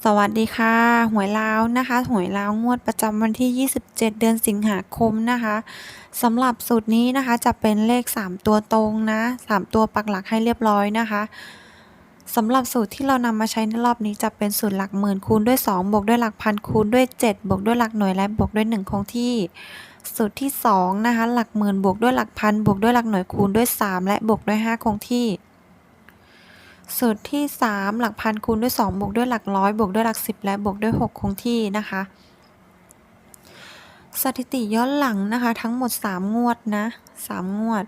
สวัสดีค่ะ หวยลาวนะคะหวยลาวงวดประจำวันที่ 27 เดือนสิงหาคมนะคะสำหรับสูตรนี้นะคะจะเป็นเลข 3 ตัวตรงนะ 3 ตัวปักหลักให้เรียบร้อยนะคะสำหรับสูตรที่เรานำมาใช้ในรอบนี้จะเป็นสูตรหลักหมื่นคูณด้วย 2 บวกด้วยหลักพันคูณด้วย 7 บวกด้วยหลักหน่วยและบวกด้วย 1 คงที่ สูตรที่2นะคะหลักหมื่นบวกด้วยหลักพันบวกด้วยหลักหน่วยคูณด้วย 3 และบวกด้วย 5 คงที่ สูตรที่ 3 หลักพันคูณด้วย 2 บวกด้วยหลักร้อยบวกด้วยหลัก 10 และบวกด้วย 6 คงที่นะคะ สถิติย้อนหลังนะคะ ทั้งหมด 3 งวดนะ3งวด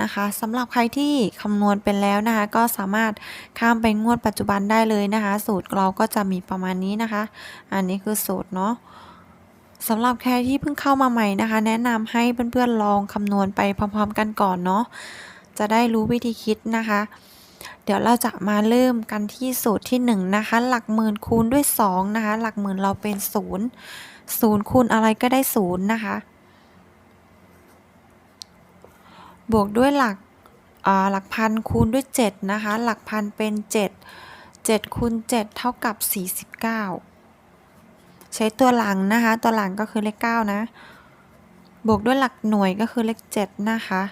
นะคะสำหรับใครที่คำนวณเป็นแล้วนะคะ ก็สามารถข้ามไปงวดปัจจุบันได้เลยนะคะ สูตรเราก็จะมีประมาณนี้นะคะ อันนี้คือสูตรเนาะสำหรับใครที่เพิ่งเข้ามาใหม่นะคะ แนะนำให้เพื่อนๆลองคำนวณไปพร้อมๆกันก่อนเนาะ จะได้รู้วิธีคิดนะคะ เดี๋ยวเราจะมาเริ่มกันที่สูตรที่1นงนะคะ หลักหมื่นคูณด้วย2นะคะ หลักหมื่นเราเป็น 0 0คูณอะไรก็ได้ 0 นะคะ บวกด้วยหลักหลักพันคูณด้วย 7 นะคะ หลักพันเป็น 7 7คูณ7เท่ากับ 49 ใช้ตัวหลังนะคะ ตัวหลังก็คือเลข 9 นะ บวกด้วยหลักหน่วยก็คือเลข 7 นะคะ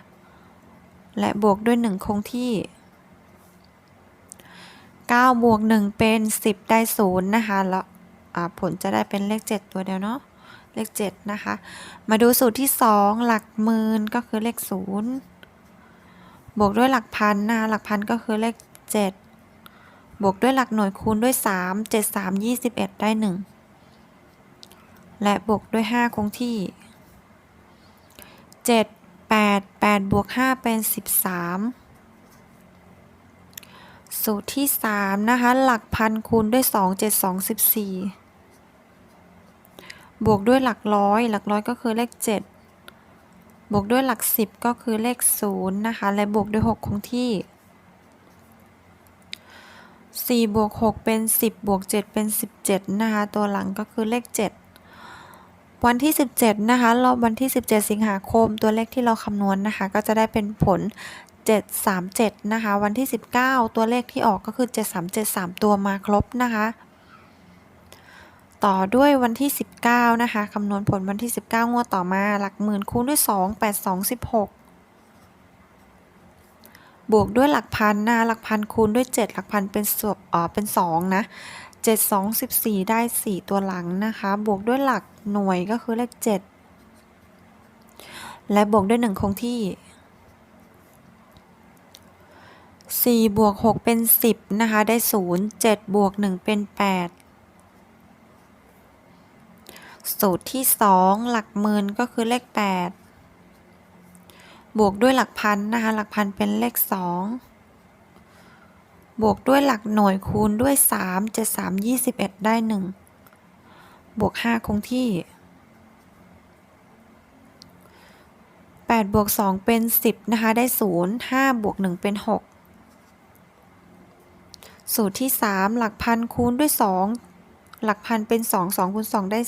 และบวกด้วย 1 คงที่9บวก1เป็น 10 ได้0นะคะแล้วผลจะได้เป็นเลข 7 ตัวเดียวเนาะเลข 7 นะคะ มาดูสูตรที่ 2 หลักหมื่นก็คือเลข 0 บวกด้วยหลักพันนะคะหลักพันก็คือเลข 7 บวกด้วยหลักหน่วยคูณด้วย 3 7 3 21 ได้ 1 และบวกด้วย 5 คงที่ 7 8 8บวก5เป็น 13 สูตรที่ 3 นะคะ หลักพันคูณด้วย 2 7 2 14 บวกด้วยหลักร้อย หลักร้อยก็คือเลข 7 บวกด้วยหลัก 10 ก็คือเลข 0 นะคะ และบวกด้วย 6 คงที่ 4 บวก 6 เป็น 10 บวก 7 เป็น 17 นะคะ ตัวหลังก็คือเลข 7 วันที่ 17 นะคะ รอบวันที่ 17 สิงหาคม ตัวเลขที่เราคำนวณนนะคะ ก็จะได้เป็นผล 737 นะคะ วันที่ 19 ตัวเลขที่ออกก็คือ 7373 ตัวมาครบนะคะ ต่อด้วยวันที่ 19 นะคะคำนวณผลวันที่ 19 งวดต่อมา หลักหมื่นคูณด้วย 2 8 2 16 บวกด้วยหลักพันนะหลักพันคูณด้วย 7 หลักพันเป็นส่วนอ๋อเป็น 2 นะ 7 2 14 ได้ 4 ตัวหลังนะคะ บวกด้วยหลักหน่วยก็คือเลข 7 และบวกด้วย 1 คงที่ 4 บวก 6 เป็น 10 นะคะ ได้ 0 7 บวก 1 เป็น 8 สูตรที่ 2 หลักหมื่นก็คือเลข 8 บวกด้วยหลักพันนะคะ หลักพันเป็นเลข 2 บวกด้วยหลักหน่วยคูณด้วย 3 7 3 21 ได้ 1 บวก 5 คงที่ 8 บวก 2 เป็น 10 นะคะ ได้ 0 5 บวก 1 เป็น 6 สูตรที่ 3 หลักพันคูณด้วย 2 หลักพันเป็น 2 2คูณ2ได้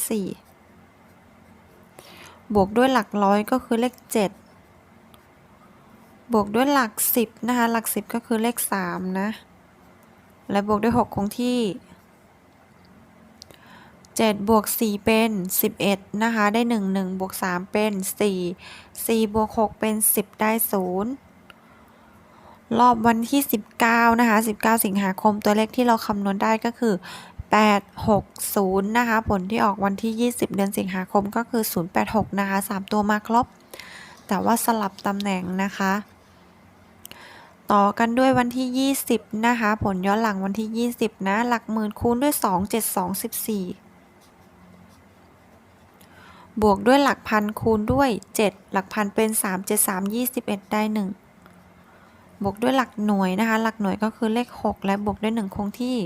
4 บวกด้วยหลักร้อยก็คือเลข 7บวกด้วยหลัก 10 นะคะ หลัก 10 ก็คือเลข 3 นะ และบวกด้วย 6 คงที่ 7 บวก 4 เป็น 11 นะคะ ได้ 1 1 บวก 3 เป็น 4 4 บวก 6 เป็น 10 ได้ 0 รอบวันที่ 19 นะคะ 19 สิงหาคมตัวเลขที่เราคำนวณได้ก็คือ 860 นะคะ ผลที่ออกวันที่ 20 เดือนสิงหาคมก็คือ 086 นะคะ 3 ตัวมาครบ แต่ว่าสลับตำแหน่งนะคะ ต่อกันด้วยวันที่ 20 นะคะ ผลย้อนหลังวันที่ 20 นะ หลักหมื่นคูณด้วย 2 7 2 14 บวกด้วยหลักพันคูณด้วย 7 หลักพันเป็น 3 7 3 21 ได้ 1 บวกด้วยหลักหน่วยนะคะ หลักหน่วยก็คือเลข 6 และบวกด้วย 1 คงที่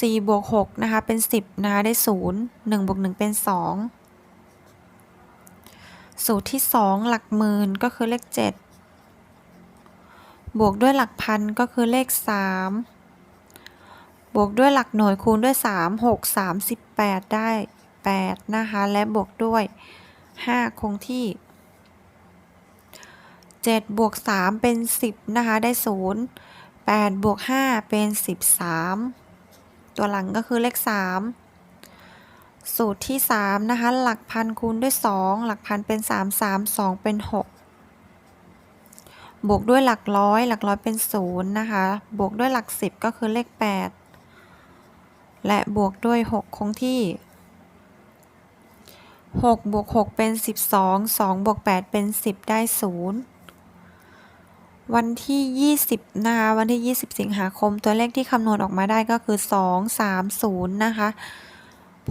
4 4บวก6นะคะ เป็น 10 นะคะ ได้ 0 1บวก1เป็น 2 สูตรที่ 2 หลักหมื่นก็คือเลข 7 บวกด้วยหลักพันก็คือเลข 3 บวกด้วยหลักหน่วยคูณด้วย 3 6 38 ได้ 8 นะคะ และบวกด้วย 5 คงที่ 7 บวก 3 เป็น 10 นะคะ ได้ 0 8 บวก 5 เป็น 13 ตัวหลังก็คือเลข 3 สูตรที่ 3 นะคะ หลักพันคูณด้วย 2 หลักพันเป็น 3 3 2 เป็น 6 บวกด้วยหลักร้อย หลักร้อยเป็น 0 นะคะ บวกด้วยหลัก 10 ก็คือเลข 8 และบวกด้วย 6 คงที่ 6 บวก 6 เป็น 12 2 บวก 8 เป็น 10 ได้ 0 วันที่ 20 นะคะ วันที่ 20 สิงหาคม ตัวเลขที่คำนวณออกมาได้ก็คือ 2 3 0 นะคะ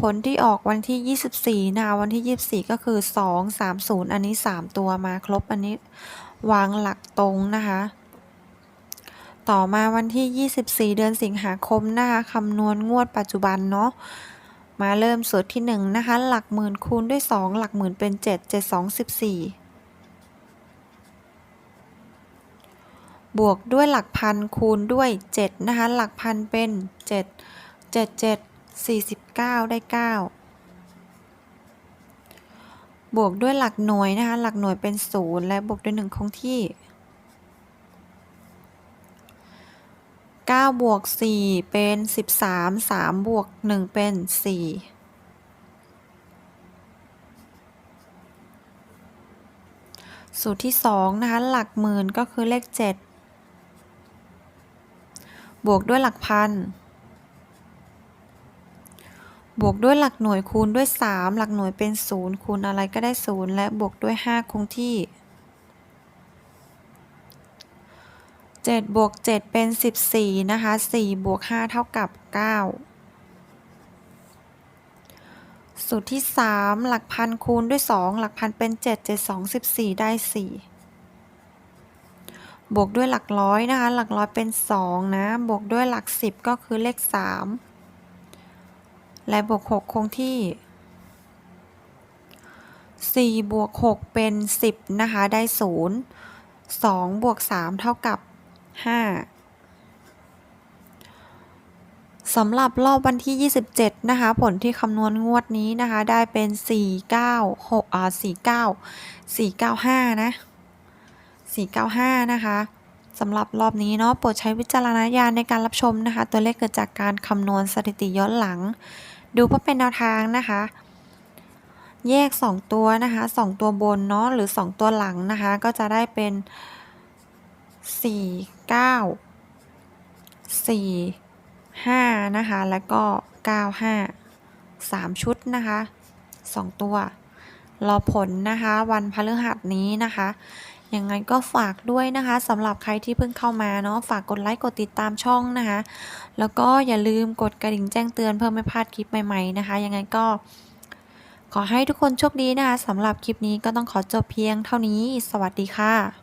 ผลที่ออกวันที่ 24 นะคะวันที่ 24 ก็คือ 2 3 0 อันนี้ 3 ตัวมาครบอันนี้วางหลักตรงนะคะ ต่อมาวันที่ 24 เดือนสิงหาคมนะคะคำนวณงวดปัจจุบันเนาะมาเริ่มสูตรที่1นะคะหลักหมื่นคูณด้วย 2 หลักหมื่นเป็น 7 7 2 14บวกด้วยหลักพันคูณด้วย 7 นะคะ หลักพันเป็น 7 7 7 49 ได้ 9 บวกด้วยหลักหน่วยนะคะ หลักหน่วยเป็น 0 และบวกด้วย 1 คงที่ 9 บวก 4 เป็น 13 3 บวก 1 เป็น 4สูตรที่ 2 นะคะ หลักหมื่นก็คือเลข 7 บวกด้วยหลักพัน บวกด้วยหลักหน่วยคูณด้วย 3 หลักหน่วยเป็น 0 คูณอะไรก็ได้ 0 และบวกด้วย 5 คงที่ 7 บวก 7 เป็น 14 นะคะ 4 บวก 5 เท่ากับ 9 สูตรที่ 3 หลักพันคูณด้วย 2 หลักพันเป็น 7 7 2 14 ได้ 4 บวกด้วยหลักร้อยนะคะ หลักร้อยเป็น 2 นะ บวกด้วยหลัก 10 ก็คือเลข 3 และบวก 6 คงที่ 4 บวก 6 เป็น 10 นะคะ ได้ 0 2 บวก 3 เท่ากับ 5 สำหรับรอบวันที่ 27 นะคะ ผลที่คำนวณงวดนี้นะคะ ได้เป็น 496อ่า49 495 นะ 495 นะคะสำหรับรอบนี้เนาะ โปรดใช้วิจารณญาณในการรับชมนะคะ ตัวเลขเกิดจากการคำนวณสถิติย้อนหลัง ดูเพื่อเป็นแนวทางนะคะ แยก 2 ตัวนะคะ2ตัวบนเนาะหรือ 2 ตัวหลังนะคะ ก็จะได้เป็น 4 9 4 5นะคะแล้วก็ 95 3 ชุดนะคะ 2 ตัว รอผลนะคะ วันพฤหัสนี้นะคะ ยังไงก็ฝากด้วยนะคะสำหรับใครที่เพิ่งเข้ามาเนาะฝากกดไลค์กดติดตามช่องนะคะ แล้วก็อย่าลืมกดกระดิ่งแจ้งเตือนเพื่อไม่พลาดคลิปใหม่ๆนะคะ ยังไงก็ขอให้ทุกคนโชคดีนะคะสำหรับคลิปนี้ก็ต้องขอจบเพียงเท่านี้ สวัสดีค่ะ